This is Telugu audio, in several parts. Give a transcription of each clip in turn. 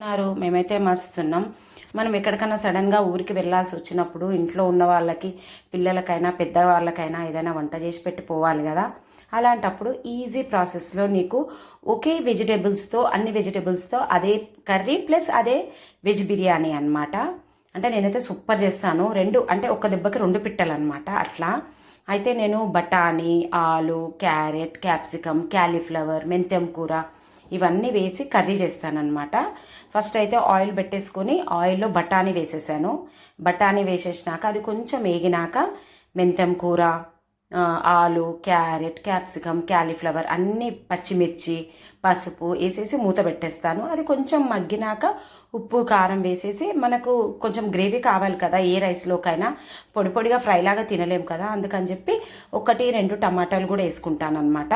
ఉన్నారు. మేమైతే మస్తున్నాం. మనం ఎక్కడికైనా సడన్గా ఊరికి వెళ్ళాల్సి వచ్చినప్పుడు ఇంట్లో ఉన్న వాళ్ళకి పిల్లలకైనా పెద్దవాళ్ళకైనా ఏదైనా వంట చేసి పెట్టి పోవాలి కదా. అలాంటప్పుడు ఈజీ ప్రాసెస్లో నీకు ఒకే వెజిటేబుల్స్తో అన్ని వెజిటేబుల్స్తో అదే కర్రీ ప్లస్ అదే వెజ్ బిర్యానీ అనమాట అంటే నేనైతే సూపర్ చేస్తాను. రెండు అంటే ఒక దెబ్బకి రెండు పిట్టలు అనమాట అట్లా. అయితే నేను బఠానీ ఆలు క్యారెట్ క్యాప్సికమ్ క్యాలీఫ్లవర్ మెంతెం కూర ఇవన్నీ వేసి కర్రీ చేస్తానన్నమాట. ఫస్ట్ అయితే ఆయిల్ పెట్టేసుకొని ఆయిల్లో బఠానీ వేసేసాను. బఠానీ వేసేసినాక అది కొంచెం వేగినాక మెంతెం కూర ఆలు క్యారెట్ క్యాప్సికమ్ క్యాలీఫ్లవర్ అన్ని పచ్చిమిర్చి పసుపు వేసేసి మూత పెట్టేస్తాను. అది కొంచెం మగ్గినాక ఉప్పు కారం వేసేసి మనకు కొంచెం గ్రేవీ కావాలి కదా ఏ రైస్లోకైనా పొడి పొడిగా ఫ్రైలాగా తినలేము తినలేం కదా అందుకని చెప్పి ఒకటి రెండు టమాటాలు కూడా వేసుకుంటాను అనమాట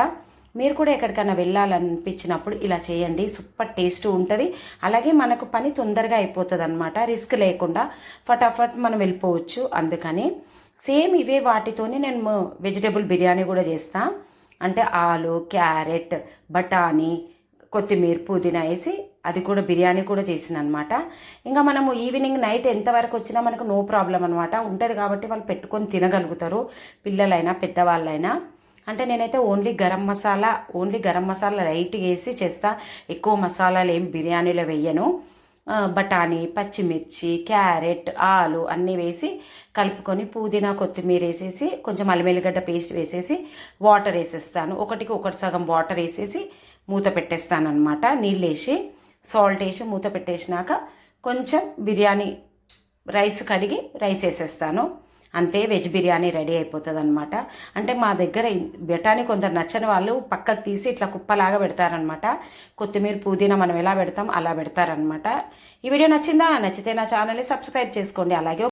మీరు కూడా ఎక్కడికైనా వెళ్ళాలనిపించినప్పుడు ఇలా చేయండి. సూపర్ టేస్ట్ ఉంటుంది. అలాగే మనకు పని తొందరగా అయిపోతుంది అనమాట రిస్క్ లేకుండా ఫటాఫట్ మనం వెళ్ళిపోవచ్చు. అందుకని సేమ్ ఇవే వాటితోనే నేను వెజిటేబుల్ బిర్యానీ కూడా చేస్తాను అంటే ఆలు క్యారెట్ బఠానీ కొత్తిమీర పుదీనా వేసి అది కూడా బిర్యానీ కూడా చేసిన అనమాట ఇంకా మనము ఈవినింగ్ నైట్ ఎంతవరకు వచ్చినా మనకు నో ప్రాబ్లం అనమాట ఉంటుంది కాబట్టి వాళ్ళు పెట్టుకొని తినగలుగుతారు. పిల్లలైనా పెద్దవాళ్ళైనా. అంటే నేనైతే only garam masala only garam masala light వేసి చేస్తా. ఎక్కువ మసాలాలు ఏం బిర్యానీలో వేయను. బఠానీ పచ్చిమిర్చి క్యారెట్ ఆలు అన్నీ వేసి కలుపుకొని పుదీనా కొత్తిమీర వేసేసి కొంచెం అల్లిమెల్లిగడ్డ పేస్ట్ వేసేసి వాటర్ వేసేస్తాను. ఒకటికి ఒకటి సగం వాటర్ వేసేసి మూత పెట్టేస్తాను అనమాట నీళ్ళు వేసి సాల్ట్ వేసి మూత పెట్టేసినాక కొంచెం బిర్యానీ రైస్ కడిగి రైస్ వేసేస్తాను. అంతే వెజ్ బిర్యానీ రెడీ అయిపోతుంది అనమాట అంటే మా దగ్గర బెటాని కొందరు నచ్చని వాళ్ళు పక్కకు తీసి ఇట్లా కుప్పలాగా పెడతారనమాట కొత్తిమీర పుదీనా మనం ఎలా పెడతాం అలా పెడతారనమాట ఈ వీడియో నచ్చిందా? నచ్చితే నా ఛానల్ని సబ్స్క్రైబ్ చేసుకోండి. అలాగే